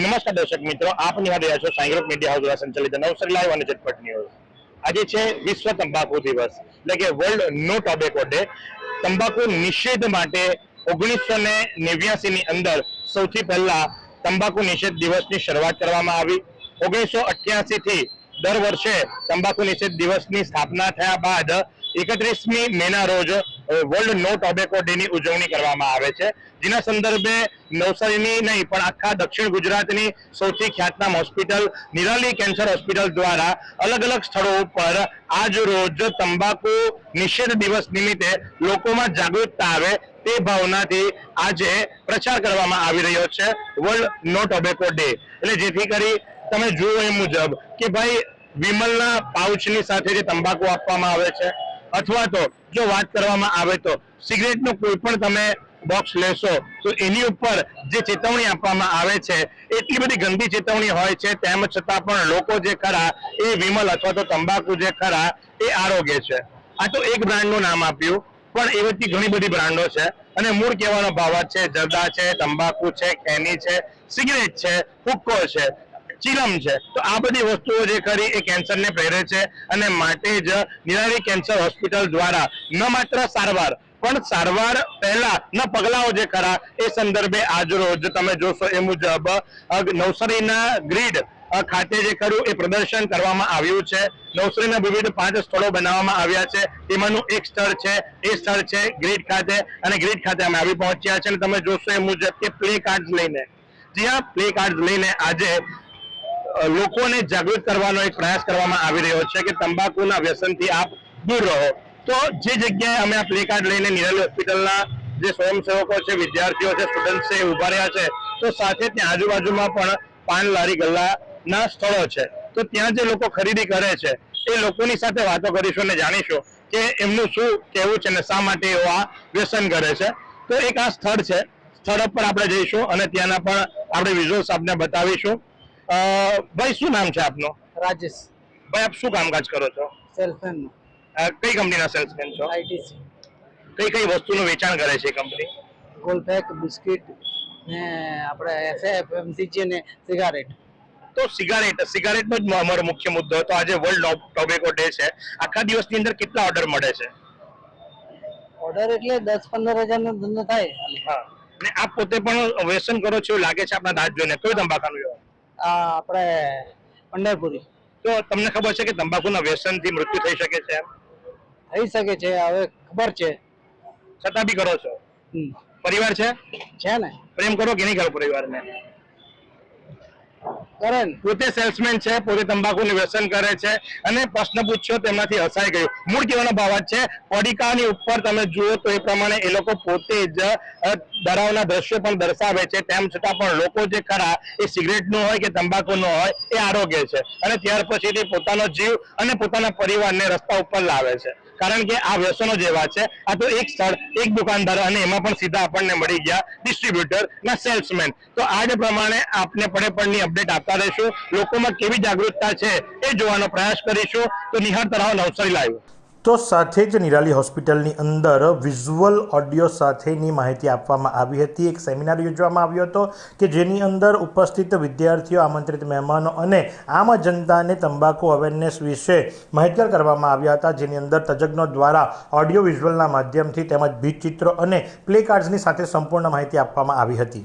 નમસ્કાર દર્શક મિત્રો, આપ નિહાળી રહ્યા છો સાંઈ મીડિયા હાઉસ દ્વારા સંચાલિત નવસરી લાઈવ અને ઝટપટ ન્યૂઝ. આજે છે વિશ્વ તંબાકુ દિવસ, એટલે કે વર્લ્ડ નો ટોબેકો ડે તંબાકુ નિષેધ માટે ઓગણીસો ને નેવ્યાસી ની અંદર સૌથી પહેલા તંબાકુ નિષેધ દિવસની શરૂઆત કરવામાં આવી. ઓગણીસો અઠ્યાસી થી દર વર્ષે તંબાકુ નિષેધ દિવસની સ્થાપના થયા બાદ એકત્રીસમી મેના રોજ વર્લ્ડ નો ટોબેકો ડે ની ઉજવણી કરવામાં આવે છે. જેના સંદર્ભે નવસારીની નહીં, પણ આખા દક્ષિણ ગુજરાતની સૌથી ખ્યાતનામ હોસ્પિટલ, નિરાલી કેન્સર હોસ્પિટલ દ્વારા અલગ અલગ સ્થળો ઉપર આજ રોજ તંબાકુ નિષેધ દિવસ નિમિત્તે લોકોમાં જાગૃતતા આવે તે ભાવનાથી આજે પ્રચાર કરવામાં આવી રહ્યો છે વર્લ્ડ નો ટોબેકો ડે એટલે જેથી કરી તમે જુઓ એ મુજબ કે ભાઈ વિમલના પાઉચની સાથે જે તંબાકુ આપવામાં આવે છે અથવા તો જો વાત કરવામાં આવે તો સિગરેટનું કોઈ પણ તમે બોક્સ લેશો, તો એની ઉપર જે ચેતવણી આપવામાં આવે છે, એટલી બધી ગંદી ચેતવણી હોય છે, તેમ છતાં પણ લોકો જે ખરા એ વિમલ અથવા તો તંબાકુ જે ખરા એ આરોગ્ય છે. આ તો એક બ્રાન્ડનું નામ આપ્યું, પણ એવી ઘણી બધી બ્રાન્ડો છે. અને મૂળ કહેવાનો ભાવ છે, જરદા છે, તંબાકુ છે, ખેની છે, સિગરેટ છે, હુક્કો છે. ચીલમ છે. તો આ બધી વસ્તુઓ જે ખરી એ કેન્સરને પ્રેરે છે અને માટે જ નિરાળી કેન્સર હોસ્પિટલ દ્વારા ન માત્ર સારવાર, પણ સારવાર પહેલા ના પગલાઓ જે ખરા એ સંદર્ભે આજરોજ તમે જોશો એ મુજબ નવસારીના ગ્રીડ ખાતે જે ખરું એ પ્રદર્શન કરવામાં આવ્યું છે. નવસારીના વિવિધ પાંચ સ્થળો બનાવવામાં આવ્યા છે. તેમાંનું એક સ્થળ છે, એ સ્થળ છે ગ્રીડ ખાતે અને ગ્રીડ ખાતે અમે આવી પહોંચ્યા છે અને તમે જોશો એ મુજબ કે પ્લે કાર્ડ લઈને, જ્યાં પ્લે કાર્ડ લઈને આજે લોકોને જાગૃત કરવાનો એક પ્રયાસ કરવામાં આવી રહ્યો છે કે તંબાકુના વ્યસનથી આપ દૂર રહો. તો જે જગ્યાએ અમે આ પ્લે કાર્ડ લઈને નિરાલી હોસ્પિટલના જે સ્વયંસેવકો છે, વિદ્યાર્થીઓ છે સ્ટુડન્ટ છે ઊભા રહ્યા છે, તો સાથે ત્યાં આજુબાજુમાં પણ પાન લારી ગલ્લાના સ્થળો છે. તો ત્યાં જે લોકો ખરીદી કરે છે, એ લોકોની સાથે વાતો કરીશું અને જાણીશું કે એમનું શું કહેવું છે અને શા માટે એઓ આ વ્યસન કરે છે. તો એક આ સ્થળ છે, સ્થળ પર આપણે જઈશું અને ત્યાંના પણ આપણે વિઝ્યુઅલ્સ આપને બતાવીશું. ભાઈ શું નામ છે આપનું? રાજેશ. ભાઈ આપ શું કામકાજ કરો છો? સેલ્સમેન કઈ કંપનીના સેલ્સમેન છો? આઈટીસી કઈ કઈ વસ્તુનું વેચાણ કરે છે કંપની? ગોલપેક બિસ્કિટ ને આપણે એસએફ ને સિગારેટ તો સિગારેટ સિગારેટનો જ અમારો મુખ્ય મુદ્દો હતો. આજે વર્લ્ડ ટોબેકો ડે છે. આખા દિવસની અંદર કેટલા ઓર્ડર મળે છે? ઓર્ડર એટલે દસ પંદર હજાર નો ધંધો થાય. હા. અને આપ પોતે પણ વ્યસન કરો છો લાગે છે આપણા દાંત જોઈને? કયું તંબાકાનું આપણે પંડરપુરી તો તમને ખબર છે કે તંબાકુના વ્યસનથી મૃત્યુ થઈ શકે છે થઈ શકે છે હવે ખબર છે. છતાં બી કરો છો? પરિવાર છે? છે ને? પ્રેમ કરો કે નહીં કરો પરિવારને? પોતે સેલ્સમેન છે, પોતે તંબાકુનું વ્યસન કરે છે અને પ્રશ્ન પૂછ્યો, તેમાંથી હસાઈ ગયું. મૂળ કહેવાનો ભાવ છે, પડીકાની ઉપર તમે જુઓ તો એ પ્રમાણે એ લોકો પોતે જ ડરાવના દ્રશ્યો પણ દર્શાવે છે. તેમ છતાં પણ લોકો જે ખરા, એ સિગરેટનું હોય કે તંબાકુનું હોય, એ આરોગ્ય છે. અને ત્યાર પછીથી પોતાનો જીવ અને પોતાના પરિવારને રસ્તા ઉપર લાવે છે. કારણ કે આ વ્યસનો જેવા છે. આ તો એક સ્થળ, એક દુકાનદાર અને એમાં પણ સીધા આપણને મળી ગયા ડિસ્ટ્રીબ્યુટર ના સેલ્સમેન તો આ જ પ્રમાણે આપને પડે પડની અપડેટ આપતા રહીશું. લોકોમાં કેવી જાગૃતતા છે એ જોવાનો પ્રયાસ કરીશું. તો નિહાળતા રહો નવસારી લાઈવ તો સાથે જ નિરાલી હોસ્પિટલની અંદર વિઝ્યુઅલ ઓડિયો સાથેની માહિતી આપવામાં આવી હતી. એક સેમિનાર યોજવામાં આવ્યો હતો કે જેની અંદર ઉપસ્થિત વિદ્યાર્થીઓ, આમંત્રિત મહેમાનો અને આમ જનતાને તંબાકુ અવેરનેસ વિશે માહિતગાર કરવામાં આવ્યા હતા. જેની અંદર તજજ્ઞો દ્વારા ઓડિયો વિઝ્યુઅલના માધ્યમથી તેમજ ભીતચિત્રો અને પ્લે કાર્ડ્સની સાથે સંપૂર્ણ માહિતી આપવામાં આવી હતી.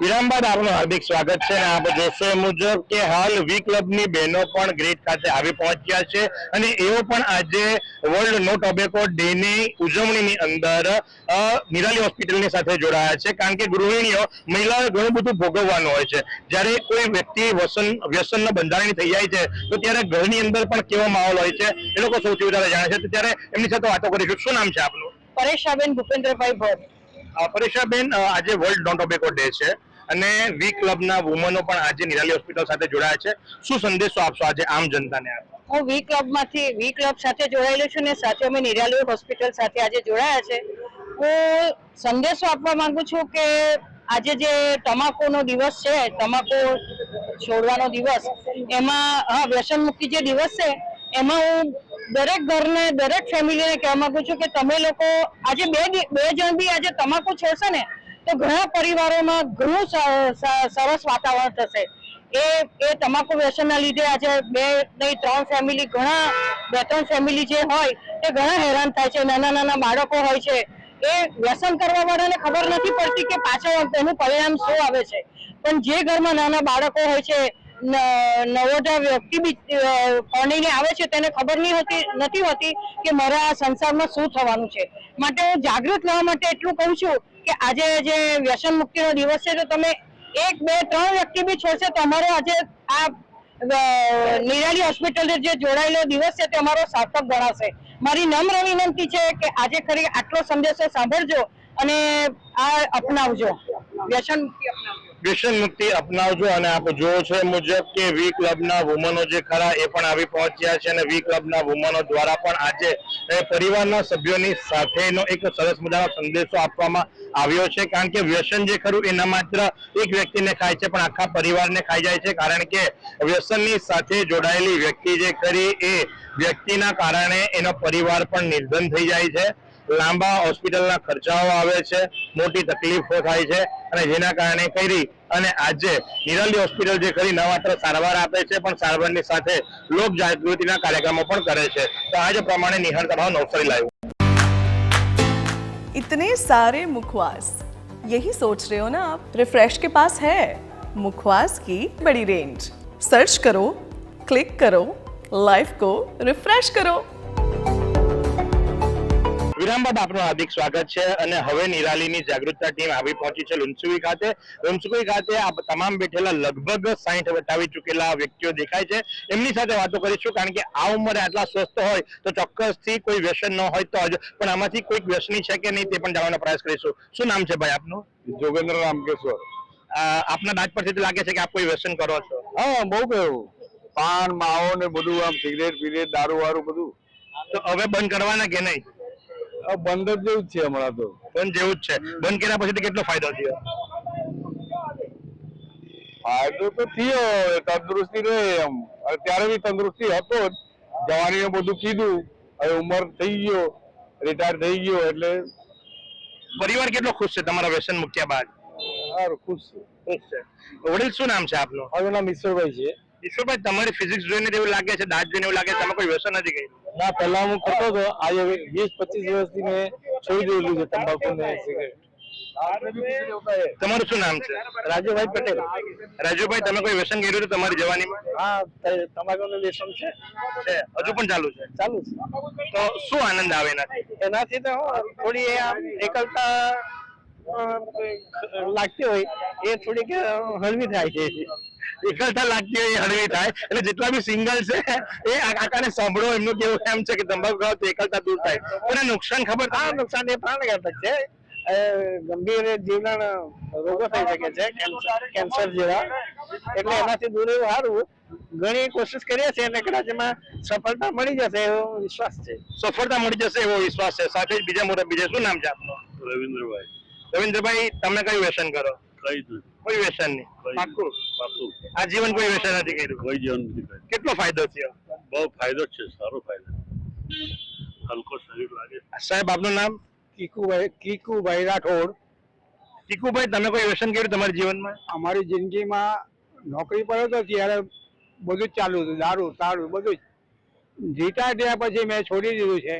વિરામ બાદ આપનું હાર્દિક સ્વાગત છે આપ જોશો મુજબ કે હાલ વી ક્લબની બહેનો પણ ગ્રેટ ખાતે આવી પહોંચ્યા છે અને એઓ પણ આજે વર્લ્ડ નો ટોબેકો ડે ની ઉજવણીની અંદર નિરાલી હોસ્પિટલની સાથે જોડાયા છે. કારણ કે ગૃહિણીઓ મહિલાઓએ ઘણું બધું ભોગવવાનું હોય છે. જ્યારે કોઈ વ્યક્તિ વ્યસન વ્યસનના બંધારણી થઈ જાય છે તો ત્યારે ઘરની અંદર પણ કેવો માહોલ હોય છે એ લોકો સૌથી વધારે જાણે છે. તો ત્યારે એમની સાથે વાતો કરીશું. શું નામ છે આપનું? પરેશાબેન ભૂપેન્દ્રભાઈ ભટ્ટ. પરેશાબેન આજે વર્લ્ડ નો ટોબેકો ડે છે. અને વી ક્લબના વુમનો પણ આજે નિરાલી હોસ્પિટલ સાથે જોડાયા છે. શું સંદેશો આપશો આજે આમ જનતાને હું વી ક્લબમાંથી, વી ક્લબ સાથે જોડાયેલું છું ને સાથે અમે નિરાલી હોસ્પિટલ સાથે આજે જોડાયા છે. હું સંદેશો આપવા માંગુ છું કે આજે જે તમાકુનો દિવસ છે, તમાકુ છોડવાનો દિવસ, એમાં, હા, વ્યસન મુક્તિ જે દિવસ છે, એમાં હું દરેક ઘરને, દરેક ફેમિલીને કહેવા માંગુ છું કે તમે લોકો આજે બે બે જણ બી આજે તમાકુ છોડશે ને તો ઘણા પરિવારોમાં ઘણું સરસ વાતાવરણ થશે. એ એ તમાકુ વ્યસનના લીધે આજે બે નહીં, ત્રણ ફેમિલી ઘણા બે ત્રણ ફેમિલી જે હોય, એ ઘણા હેરાન થાય છે. નાના નાના બાળકો હોય છે. એ વ્યસન કરવા વાળાને ખબર નથી પડતી કે પાછળ એનું પરિણામ શું આવે છે. પણ જે ઘરમાં નાના બાળકો હોય છે નવોઢા વ્યક્તિ બી પરણીને આવે છે, તેને ખબર નહીં હોતી, નથી હોતી કે મારા આ સંસારમાં શું થવાનું છે. માટે હું જાગૃત રહેવા માટે એટલું કહું છું કે આજે જે વ્યસન મુક્તિનો દિવસ છે, તો તમે એક, બે, ત્રણ વ્યક્તિ બી છોડશે તો અમારો આજે આ નિરાલી હોસ્પિટલ જે જોડાયેલો દિવસ છે, તે અમારો સાર્થક ગણાશે. મારી નમ્ર વિનંતી છે કે આજે ખરી આટલો સંદેશો સાંભળજો અને આ અપનાવજો. વ્યસન વ્યસન મુક્તિ અપનાવજો અને આપ જોવો છો મુજબ કે વી ક્લબના વુમનો જે ખરા એ પણ આવી પહોંચ્યા છે અને વી ક્લબના વુમનો દ્વારા પણ આજે પરિવારના સભ્યોની સાથેનો એક સરસ મજાનો સંદેશો આપવામાં આવ્યો છે. કારણ કે વ્યસન જે ખરું એ ન માત્ર એક વ્યક્તિને ખાય છે, પણ આખા પરિવારને ખાઈ જાય છે. કારણ કે વ્યસનની સાથે જોડાયેલી વ્યક્તિ જે ખરી એ વ્યક્તિના કારણે એનો પરિવાર પણ નિર્ધન થઈ જાય છે. લાંબા હોસ્પિટલના ખર્ચાઓ આવે છે, મોટી તકલીફો થાય છે અને જેના કારણે કરી અને આજે નિરાલી હોસ્પિટલ જે ખરી ન માત્ર સારવાર આપે છે પણ સારવારની સાથે લોક જાગૃતિના કાર્યક્રમો પણ કરે છે તો આજે પ્રમાણે નિહાળતા ભાવ નવસારી લાવ્યું इतने सारे मुखवास यही सोच रहे हो ना आप रिफ्रेश के पास है मुखवास की बड़ी रेंज सर्च करो क्लिक करो लाइफ को रिफ्रेश करो વિરામ બાદ આપનું હાર્દિક સ્વાગત છે અને હવે નિરાલીની જાગૃતતા ટીમ આવી પહોંચી છે લુન્સુવી ખાતે. લુન્સુવી ખાતે આ તમામ બેઠેલા લગભગ સાહીઠ વટાવી ચૂકેલા વ્યક્તિઓ દેખાય છે. એમની સાથે વાતો કરીશું કારણ કે આ ઉંમરે આટલા સ્વસ્થ હોય તો ચોક્કસથી કોઈ વ્યસન ન હોય તો જ. પણ આમાંથી કોઈક વ્યસની છે કે નહીં તે પણ જાણવાનો પ્રયાસ કરીશું. શું નામ છે ભાઈ આપનું? જોગેન્દ્ર રામકેશ્વર. આપના દાંત પરથી તો લાગે છે કે આપ કોઈ વ્યસન કરો છો. હા બહુ કહ્યું. પાન માવો ને બધું આમ સિગરેટ પીરેટ દારૂ વારું બધું. તો હવે બંધ કરવાના કે નહીં? જ જેવું જ છે હમણાં તો. બંધ જેવું જ છે. બંધ કર્યા પછી કેટલો ફાયદો થયો? ફાયદો તો થયો તંદુરસ્તી રહે એમ. અત્યારે બી તંદુરસ્તી હતો જ. જવાની બધું કીધું હવે ઉંમર થઈ ગયો રિટાયર થઈ ગયો એટલે પરિવાર કેટલો ખુશ છે તમારા વ્યસન મૂક્યા બાદ? સારું ખુશ છે. ખુશ છે. વડીલ શું નામ છે આપનું? હવે નામ ઈશ્વરભાઈ છે. ઈશ્વરભાઈ તમારી ફિઝિક્સ જોઈને એવું લાગે છે દાંત જોઈને એવું લાગે છે તમે કોઈ વ્યસન નથી કર્યું. ના પહેલા હું કરતો હતો આજે વીસ પચીસ વર્ષથી મેં છોડી દીધેલું છે તંબાકુ ને સિગરેટ તમારું શું નામ છે? રાજુભાઈ પટેલ. રાજુભાઈ તમે કોઈ વ્યસન કર્યું હતું તમારી જવાનીમાં? હા તમાકુનું વ્યસન છે. હજુ પણ ચાલુ છે? ચાલુ છે. તો શું આનંદ આવે એનાથી? એનાથી તો થોડી આમ એકલતા લાગતી હોય એ થોડીક હળવી થાય છે. એકલતા લાગતી હોય હળવી થાય. એટલે જેટલા બી સિંગલ છે એ આ કાકાને સાંભળો એમનું કેવું એમ છે કે તંબાકુ ખાવ તો એકલતા દૂર થાય. પણ નુકસાન ખબર આ નુકસાન એ પ્રાણઘાતક છે. ગંભીર જીવન રોગો થઈ શકે છે કેન્સર કેન્સર જેવા. એટલે એનાથી દૂર એવું સારું. ઘણી કોશિશ કરીએ છીએ અને કદાચ એમાં સફળતા મળી જશે એવો વિશ્વાસ છે. સફળતા મળી જશે એવો વિશ્વાસ છે. સાથે જ બીજા મોટા બીજા શું નામ છે આપનું? રવિન્દ્રભાઈ. રવિન્દ્રભાઈ તમે કયું વ્યસન કરો? કઈ કોઈ વ્યસન નહીં પાક્કું. પાકું આ જીવન કોઈ વ્યસન નથી કર્યું. કોઈ જીવન નથી કર્યું. કેટલો ફાયદો થયો? બહુ ફાયદો છે સારો ફાયદો. હલકો શરીર લાગે. સાહેબ આપનું નામ? કીકુભાઈ કીકુભાઈ રાઠોડ. કીકુભાઈ તમે કોઈ વ્યસન કર્યું તમારા જીવનમાં? અમારી જિંદગીમાં નોકરી પર હતો ત્યારે બધું જ ચાલુ હતું દારૂ તારું બધું જ. રિટાયર થયા પછી મેં છોડી દીધું છે.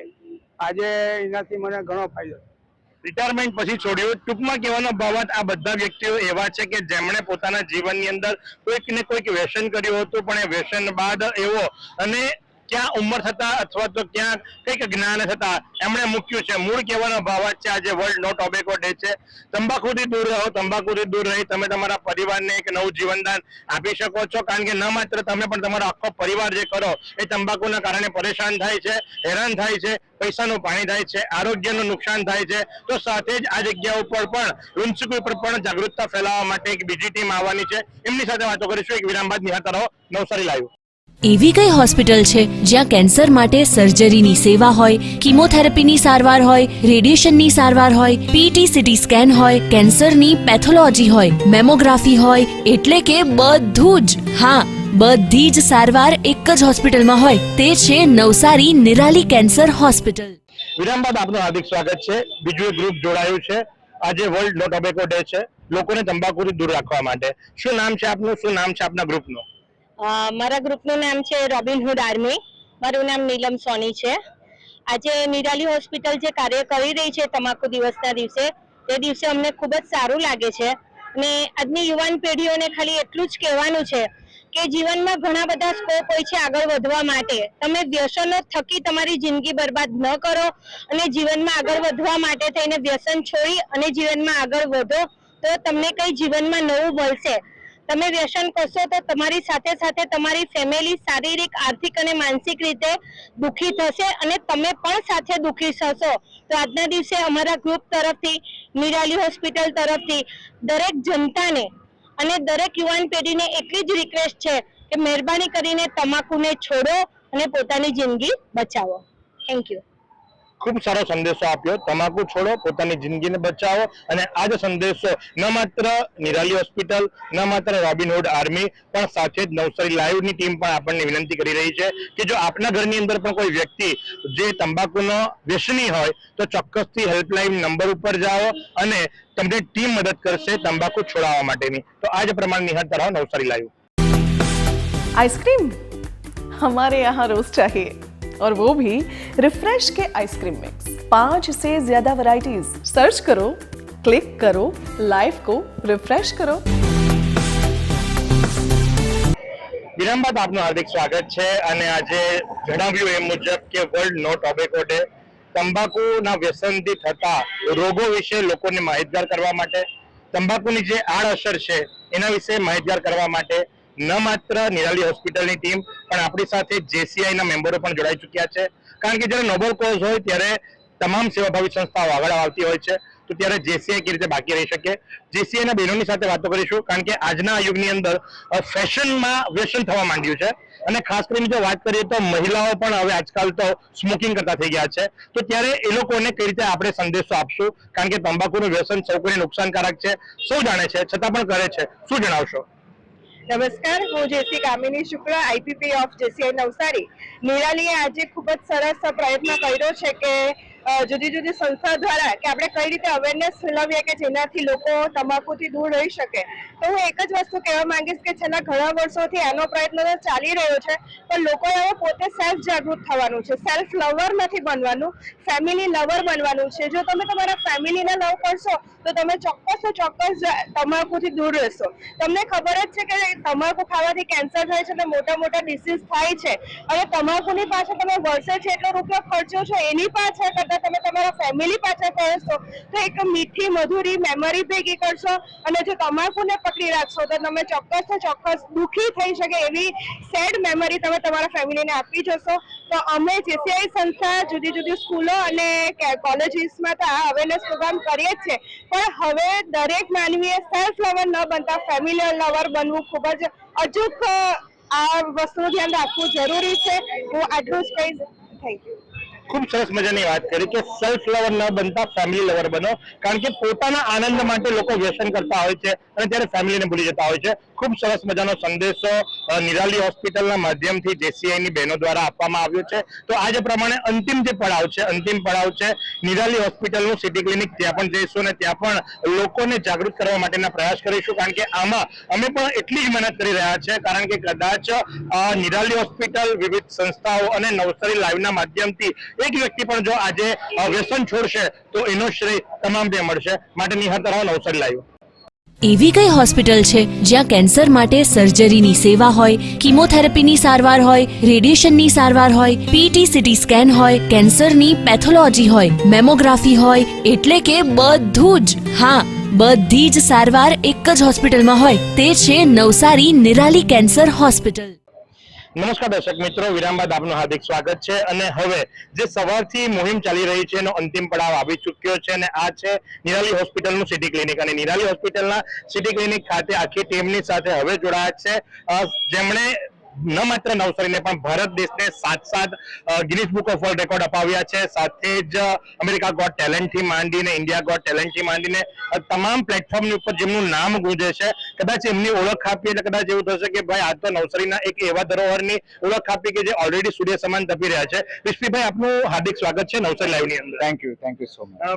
આજે એનાથી મને ઘણો ફાયદો રિટાયરમેન્ટ પછી છોડ્યું. ટૂંકમાં કહેવાનો બાબત આ બધા વ્યક્તિઓ એવા છે કે જેમણે પોતાના જીવનની અંદર કોઈક ને કોઈક વ્યસન કર્યું હતું, પણ એ વ્યસન બાદ એવો અને ક્યાં ઉંમર થતા અથવા તો ક્યાં કંઈક જ્ઞાન થતા, એમણે મૂક્યું છે. મૂળ કહેવાનો ભાવ છે, આજે વર્લ્ડ નો ટોબેકો ડે છે. તંબાકુથી દૂર રહો, તંબાકુથી દૂર રહી તમે તમારા પરિવારને એક નવું જીવનદાન આપી શકો છો. કારણ કે ન માત્ર તમે, પણ તમારો આખો પરિવાર જે કરો, એ તંબાકુના કારણે પરેશાન થાય છે, હેરાન થાય છે, પૈસાનું પાણી થાય છે, આરોગ્યનું નુકસાન થાય છે. તો સાથે જ આ જગ્યા ઉપર પણ લુન્સુક ઉપર પણ જાગૃતતા ફેલાવવા માટે એક બીજી ટીમ આવવાની છે. એમની સાથે વાતો કરીશું. એક વિરામ બાદ નિહાતા રહો. નવસારી લાઈવ એવી કઈ હોસ્પિટલ છે જ્યાં કેન્સર માટે સર્જરીની સેવા હોય, કિમોથેરાપીની સારવાર હોય, રેડિયેશનની સારવાર હોય પીટી સીટી સ્કેન હોય, કેન્સરની પેથોલોજી હોય, મેમોગ્રાફી હોય, એટલે કે બધું જ. હા, બધી જ સારવાર એક જ હોસ્પિટલમાં હોય, તે છે નવસારી નિરાલી કેન્સર હોસ્પિટલ. વિરામ બાદ આપનું હાર્દિક સ્વાગત છે. બીજું એક ગ્રુપ જોડાયું છે. આજે વર્લ્ડ નો ટોબેકો ડે છે. લોકોને તંબાકુથી દૂર રાખવા માટે. શું નામ છે આપનું? શું નામ છે આપના ગ્રુપનું? મારા ગ્રુપનું નામ છે રોબિનહુડ આર્મી. મારું નામ નીલમ સોની છે. આજે નિરાલી હોસ્પિટલ જે કાર્ય કરી રહી છે તમાકુ દિવસના દિવસે, તે દિવસે અમને ખૂબ જ સારું લાગે છે. અને આજની યુવાન પેઢીઓને ખાલી એટલું જ કહેવાનું છે કે જીવનમાં ઘણા બધા સ્કોપ હોય છે આગળ વધવા માટે. તમે વ્યસનો થકી તમારી જિંદગી બરબાદ ન કરો અને જીવનમાં આગળ વધવા માટે થઈને વ્યસન છોડી અને જીવનમાં આગળ વધો, તો તમને કઈ જીવનમાં નવું મળશે. તમે વ્યસન કરશો તો તમારી સાથે સાથે તમારી ફેમિલી શારીરિક, આર્થિક અને માનસિક રીતે દુઃખી થશે અને તમે પણ સાથે દુઃખી થશો. તો આજના દિવસે અમારા ગ્રુપ તરફથી, નિરાલી હોસ્પિટલ તરફથી દરેક જનતાને અને દરેક યુવાન પેઢીને એટલી જ રિક્વેસ્ટ છે કે મહેરબાની કરીને તમાકુને છોડો અને પોતાની જિંદગી બચાવો. થેન્ક યુ ખૂબ સારો સંદેશો આપ્યો તમાકુ છોડો પોતાની જિંદગીને બચાવો અને આ જ સંદેશો ન માત્ર નિરાલી હોસ્પિટલ ન માત્ર રોબિનહુડ આર્મી પણ સાથે જ નવસારી લાઈવની ટીમ પણ આપણને વિનંતી કરી રહી છે કે જો આપના ઘરની અંદર પણ કોઈ વ્યક્તિ જે તંબાકુનો વ્યસની હોય તો ચોક્કસથી હેલ્પલાઇન નંબર ઉપર જાઓ અને તમને ટીમ મદદ કરશે તંબાકુ છોડાવવા માટેની તો આ જ પ્રમાણે નિહાળતા રહો નવસારી લાઈવ आइसक्रीम हमारे यहाँ रोज चाहिए और वो भी रिफ्रेश के आइसक्रीम मिक्स पांच से ज्यादा वैरायटीज सर्च करो क्लिक करो लाइफ को रिफ्रेश करो વિરામ બાદ આપનું હાર્દિક સ્વાગત છે અને આજે જણાવ્યું એ મુજબ કે વર્લ્ડ નો ટોબેકો ડે તંબાકુના વ્યસનથી થતા રોગો વિશે લોકોને માહિતગાર કરવા માટે તંબાકુની જે આડઅસર છે એના વિશે માહિતગાર કરવા માટે ન માત્ર નિરાલી હોસ્પિટલની ટીમ, પણ આપણી સાથે જેસીઆઈના મેમ્બરો પણ જોડાઈ ચૂક્યા છે. કારણ કે જ્યારે નોબલ કોઝ હોય ત્યારે તમામ સેવાભાવી સંસ્થાઓ આગળ આવતી હોય છે, તો ત્યારે જેસીઆઈ કેવી રીતે બાકી રહી શકે? જેસીઆઈ ના બહેનોની સાથે વાતો કરીશું, કારણ કે આજના યુગની અંદર ફેશનમાં વ્યસન થવા માંડ્યું છે. અને ખાસ કરીને જો વાત કરીએ તો મહિલાઓ પણ હવે આજકાલ તો સ્મોકિંગ કરતા થઈ ગયા છે. તો ત્યારે એ લોકોને કઈ રીતે આપણે સંદેશો આપશું? કારણ કે તંબાકુનું વ્યસન સૌ કોઈને નુકસાનકારક છે, સૌ જાણે છે, છતાં પણ કરે છે. શું જણાવશો? નમસ્કાર, હું JC Kamini Shukla, IPP of JCI Navsari. નિરાલીએ આજે ખૂબ જ સરસ પ્રયત્ન કર્યો છે કે જુદી જુદી સંસ્થા દ્વારા કે આપણે કઈ રીતે અવેરનેસ ફેલાવીએ કે જેનાથી લોકો તમાકુથી દૂર રહી શકે. તો હું એક જ વસ્તુ કહેવા માંગીશ કે છેલ્લા ઘણા વર્ષોથી આનો પ્રયત્ન તો ચાલી રહ્યો છે, પણ લોકોએ હવે પોતે સેલ્ફ જાગૃત થવાનું છે. સેલ્ફ લવર નથી બનવાનું ફેમિલી લવર બનવાનું છે. જો તમે તમારા ફેમિલીને લવ કરશો, તો તમે ચોક્કસ ચોક્કસ તમાકુથી દૂર રહેશો. તમને ખબર જ છે કે તમાકુ ખાવાથી કેન્સર થાય છે અને મોટા મોટા ડિસીઝ થાય છે. અને તમાકુની પાછળ તમે વર્ષે છે એટલો રૂપિયા ખર્ચો છો, એની પાછળ કરતા તમે તમારા ફેમિલી પાછળ કરશો તો એક મીઠી, મધુરી મેમરી ભેગી કરશો અને જો તમાકુને પકડી રાખશો, તો તમે ચોક્કસ ચોક્કસ દુઃખી થઈ શકે એવી સેડ મેમરી તમે તમારા ફેમિલીને આપી જશો. તો અમે જેસીઆઈ સંસ્થા જુદી જુદી સ્કૂલો અને કોલેજીસમાં તો આ અવેરનેસ પ્રોગ્રામ કરીએ જ છે. પણ હવે દરેક માનવીએ સેલ્ફ લવર ન બનતા ફેમિલી લવર બનવું ખૂબ જ અચૂક, આ વસ્તુનું ધ્યાન રાખવું જરૂરી છે. હું આટલું જ કહીશ. થેન્ક યુ ખૂબ સરસ મજાની વાત કરી કે સેલ્ફ લવર ન બનતા ફેમિલી લવર બનો. કારણ કે પોતાના આનંદ માટે લોકો વ્યસન કરતા હોય છે અને ત્યારે ફેમિલીને ભૂલી જતા હોય છે. ખૂબ સરસ મજાનો સંદેશો નિરાલી હોસ્પિટલના માધ્યમથી જેસીઆઈની બહેનો દ્વારા આપવામાં આવ્યો છે. તો આજે પ્રમાણે અંતિમ જે પડાવ છે, અંતિમ પડાવ છે, નિરાલી હોસ્પિટલનું સિટી ક્લિનિક ત્યાં પણ જઈશું અને ત્યાં પણ લોકોને જાગૃત કરવા માટેના પ્રયાસ કરીશું. કારણ કે આમાં અમે પણ એટલી જ મહેનત કરી રહ્યા છે. કારણ કે કદાચ નિરાલી હોસ્પિટલ વિવિધ સંસ્થાઓ અને નવસારી લાઈવના માધ્યમથી એક વ્યક્તિ પણ જો આજે વ્યસન છોડશે, તો એનો શ્રેય તમામને મળશે. માટે નિહાળતા રહો નવસારી લાઈવ એવી કઈ હોસ્પિટલ છે જ્યાં કેન્સર માટે સર્જરીની સેવા હોય, કિમોથેરાપીની સારવાર હોય, રેડિયેશનની સારવાર હોય પીટી સીટી સ્કેન હોય, કેન્સરની પેથોલોજી હોય, મેમોગ્રાફી હોય, એટલે કે બધું જ. હા, બધી જ સારવાર એક જ હોસ્પિટલમાં હોય. તે છે નવસારી નિરાલી કેન્સર હોસ્પિટલ. નમસ્કાર દર્શક મિત્રો, વિરામ બાદ આપનું હાર્દિક સ્વાગત છે અને હવે જે સવારથી મુહિમ ચાલી રહી છે એનો અંતિમ પડાવ આવી ચૂક્યો છે અને આ છે નિરાલી હોસ્પિટલનું સિટી ક્લિનિક અને નિરાલી હોસ્પિટલના સિટી ક્લિનિક ખાતે આખી ટીમની સાથે હવે જોડાયા છે. જેમણે ન માત્ર નવસારીને પણ ભારત દેશને સાત સાત Guinness book of world record અપાવ્યા છે. સાથે જ અમેરિકા ગોટ ટેલેન્ટથી માંડીને ઇન્ડિયા ગોટ ટેલેન્ટથી માંડીને તમામ પ્લેટફોર્મની ઉપર જેમનું નામ ગુંજે છે કદાચ એમની ઓળખ આપી એટલે કદાચ એવું થશે કે ભાઈ આ તો નવસારીના એક એવા ધરોહરની ઓળખ આપી કે જે ઓલરેડી સૂર્ય સમાન તપી રહ્યા છે. વિશ્વીભાઈ આપનું હાર્દિક સ્વાગત છે નવસારી લાઈવની અંદર. Thank you thank you so much uh,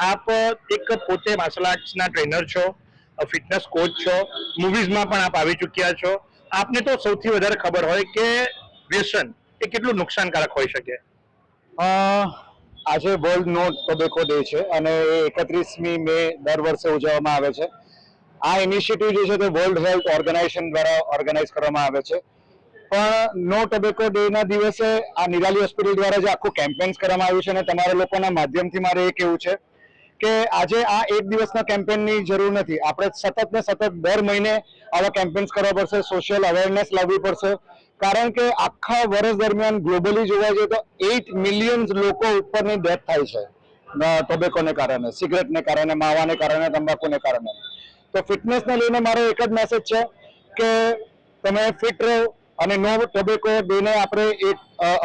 આપ એક પોતે માર્શલ આર્ટ્સના ટ્રેનર છો ફિટનેસ કોચ છો મૂવીઝમાં પણ આપ આવી ચૂક્યા છો. આપને તો સૌથી વધારે ખબર હોય કે વ્યસન એ કેટલું નુકસાનકારક હોઈ શકે? આજે વર્લ્ડ નો ટોબેકો ડે છે અને એ એકત્રીસમી મે દર વર્ષે ઉજવવામાં આવે છે. આ ઇનિશિયેટિવ જે છે તે વર્લ્ડ હેલ્થ ઓર્ગેનાઇઝેશન દ્વારા ઓર્ગેનાઇઝ કરવામાં આવે છે. પણ નો ટોબેકો ડે ના દિવસે આ નિરાલી હોસ્પિટલ દ્વારા જે આખું કેમ્પેન્સ કરવામાં આવ્યું છે અને તમારા લોકોના માધ્યમથી મારે એ કહેવું છે કે આજે આ એક દિવસના કેમ્પેનની જરૂર નથી. આપણે સતત ને સતત દર મહિને આવા કેમ્પેન્સ કરવા પડશે સોશિયલ અવેરનેસ લાવવી પડશે. કારણ કે આખા વર્ષ દરમિયાન ગ્લોબલી જોવા જઈએ તો એઇટ મિલિયન લોકો ઉપરની ડેથ થાય છે. ટોબેકોને કારણે, સિગરેટને કારણે, માવાને કારણે, તંબાકુને કારણે. તો ફિટનેસને લઈને મારો એક જ મેસેજ છે કે તમે ફિટ રહો અને નો ટોબેકો ડેને આપણે એક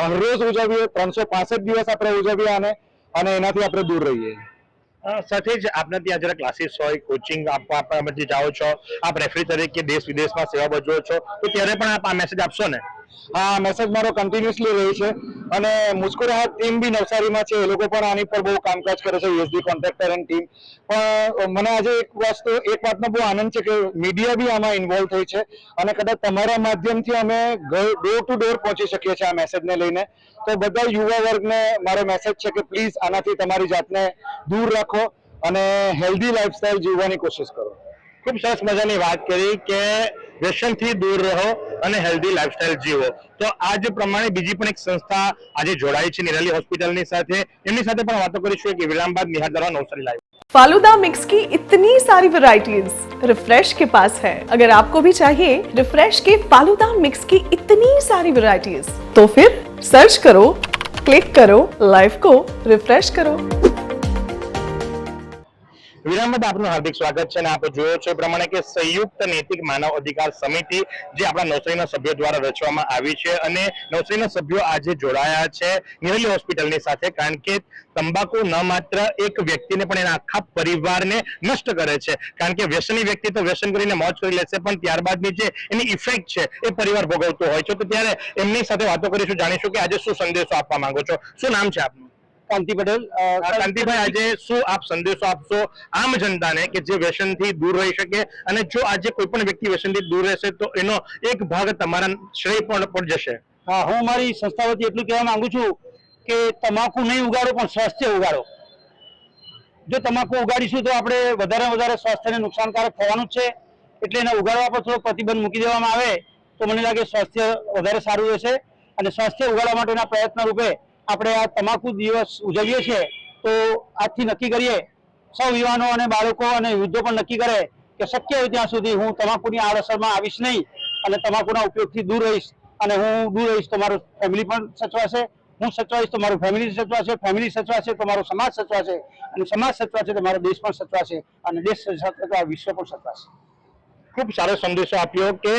હરરોજ ઉજવીએ, ત્રણસો દિવસ આપણે ઉજવીએ આને અને એનાથી આપણે દૂર રહીએ. સાથે જ આપના ત્યાં જરા ક્લાસીસ હોય કોચિંગ આપવા આપવા જાઓ છો. આપ રેફરી તરીકે દેશ વિદેશમાં સેવા બજવો છો. તો ત્યારે પણ આપ આ મેસેજ આપશો ને? હા મેસેજ મારો કન્ટિન્યુઅસલી રહે છે. અને મુસ્કુરાહટ ટીમ બી નવસારીમાં છે. એ લોકો પણ આની પર બહુ કામકાજ કરે છે યુએસડી કોન્ટ્રાક્ટર એન્ડ ટીમ પણ મને આજે એક વસ્તુ એક વાતનો બહુ આનંદ છે કે મીડિયા બી આમાં ઇન્વોલ્વ થઈ છે. અને કદાચ તમારા માધ્યમથી અમે ડોર ટુ ડોર પહોંચી શકીએ છીએ આ મેસેજને લઈને. તો બધા યુવા વર્ગને મારો મેસેજ છે કે પ્લીઝ આનાથી તમારી જાતને દૂર રાખો અને હેલ્ધી લાઈફસ્ટાઈલ જીવવાની કોશિશ કરો. ખૂબ સરસ મજાની વાત કરી કે વ્યસનથી દૂર રહો અને હેલ્ધી લાઈફસ્ટાઈલ જીવો તો આ જ પ્રમાણે બીજી પણ એક સંસ્થા આજે જોડાઈ છે નિરાલી હોસ્પિટલની સાથે એમની સાથે પણ વાતો કરીશું કે વિરામ બાદ નિહાર દરવા નવસારી લાઈવ फालूदा मिक्स की इतनी सारी वैरायटीज रिफ्रेश के पास है अगर आपको भी चाहिए रिफ्रेश के फालूदा मिक्स की इतनी सारी वैरायटीज तो फिर सर्च करो क्लिक करो लाइफ को रिफ्रेश करो વિરામ આપનું હાર્દિક સ્વાગત છે અને આપણે જોયો છો પ્રમાણે કે સંયુક્ત નૈતિક માનવ અધિકાર સમિતિ જે આપણા નવસારીના સભ્યો દ્વારા રચવામાં આવી છે અને નવસારીના સભ્યો આજે જોડાયા છે નિરલી હોસ્પિટલની સાથે, કારણ કે તંબાકુ ન માત્ર એક વ્યક્તિને પણ એના આખા પરિવારને નષ્ટ કરે છે. કારણ કે વ્યસની વ્યક્તિ તો વ્યસન કરીને મોજ કરી લેશે, પણ ત્યારબાદની જે એની ઇફેક્ટ છે એ પરિવાર ભોગવતો હોય છે. તો ત્યારે એમની સાથે વાતો કરીશું, જાણીશું કે આજે શું સંદેશો આપવા માંગો છો. શું નામ છે આપનું? કાંતિ પટેલ કાંતિભાઈ આજે શું આપ સંદેશો આપશો આમ જનતાને કે જે વ્યસનથી દૂર રહી શકે અને જો આજે કોઈ પણ વ્યક્તિ વ્યસનથી દૂર રહેશે તો એનો એક ભાગ તમારા શ્રેય પણ પડ જશે? હા હું મારી સંસ્થા વતી એટલું કહેવા માંગુ છું કે તમાકુ નહીં ઉગાડો પણ સ્વાસ્થ્ય ઉગાડો. જો તમાકુ ઉગાડીશું તો આપણે વધારે વધારે સ્વાસ્થ્યને નુકસાનકારક થવાનું જ છે. એટલે એને ઉગાડવા પર થોડો પ્રતિબંધ મૂકી દેવામાં આવે તો મને લાગે સ્વાસ્થ્ય વધારે સારું રહેશે અને સ્વાસ્થ્ય ઉગાડવા માટેના પ્રયત્ન રૂપે આપણે આ તમાકુ દિવસ ઉજવીએ છીએ, તો આજથી નક્કી કરીએ, સૌ યુવાનો અને બાળકો અને વૃદ્ધો પણ નક્કી કરે કે શક્ય હોય ત્યાં સુધી હું તમાકુની આડઅસરમાં આવીશ નહીં અને તમાકુના ઉપયોગથી દૂર રહીશ અને હું દૂર રહીશ તો મારું ફેમિલી પણ સચવાશે, હું સચવાઈશ તો મારું ફેમિલી સચવાશે ફેમિલી સચવાશે તો મારો સમાજ સચવાશે અને સમાજ સચવાશે તો મારો દેશ પણ સચવાશે અને દેશ સચવાશે વિશ્વ પણ સચવાશે. ખૂબ સારો સંદેશો આપ્યો કે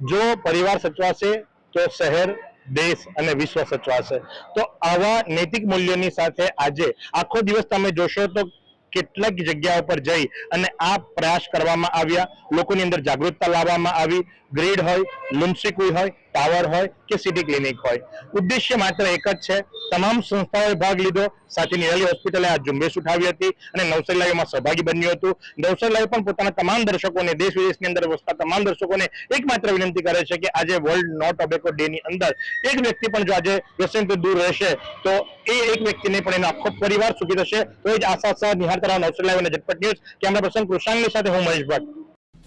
જો પરિવાર સચવાશે તો શહેર દેશ અને વિશ્વ સચવાશે. તો આવા નૈતિક મૂલ્યોની સાથે આજે આખો દિવસ તમે જોશો તો કેટલાક જગ્યાઓ પર જઈ અને આ પ્રયાસ કરવામાં આવ્યા. લોકોની અંદર જાગૃતતા લાવવામાં આવી. ગ્રીડ હોય લુમ્સિકુઈ હોય, ટાવર હોય કે સિટી ક્લિનિક હોય. ઉદ્દેશ્ય માત્ર એક જ છે. તમામ સંસ્થાઓએ ભાગ લીધો. સાથે નિરાલી હોસ્પિટલે આ ઝુંબેશ ઉઠાવી હતી અને નવસારી લાઈવમાં સહભાગી બન્યું હતું. નવસારી લાઈવ પણ પોતાના તમામ દર્શકોને દેશ વિદેશની અંદર વસતા તમામ દર્શકોને એકમાત્ર વિનંતી કરે છે કે આજે વર્લ્ડ નો ટોબેકો ડે ની અંદર એક વ્યક્તિ પણ જો આજે વ્યસનથી દૂર રહેશે, તો એ એક વ્યક્તિને પણ એનો આખો પરિવાર સુખી થશે. તો એ જ આશા સહ નિહાર તરાવ નવસારી લાઈવ અને ઝટપટ ન્યૂઝ. કેમેરા પર્સન કૃષાંગની સાથે હું મહેશ ભટ્ટ.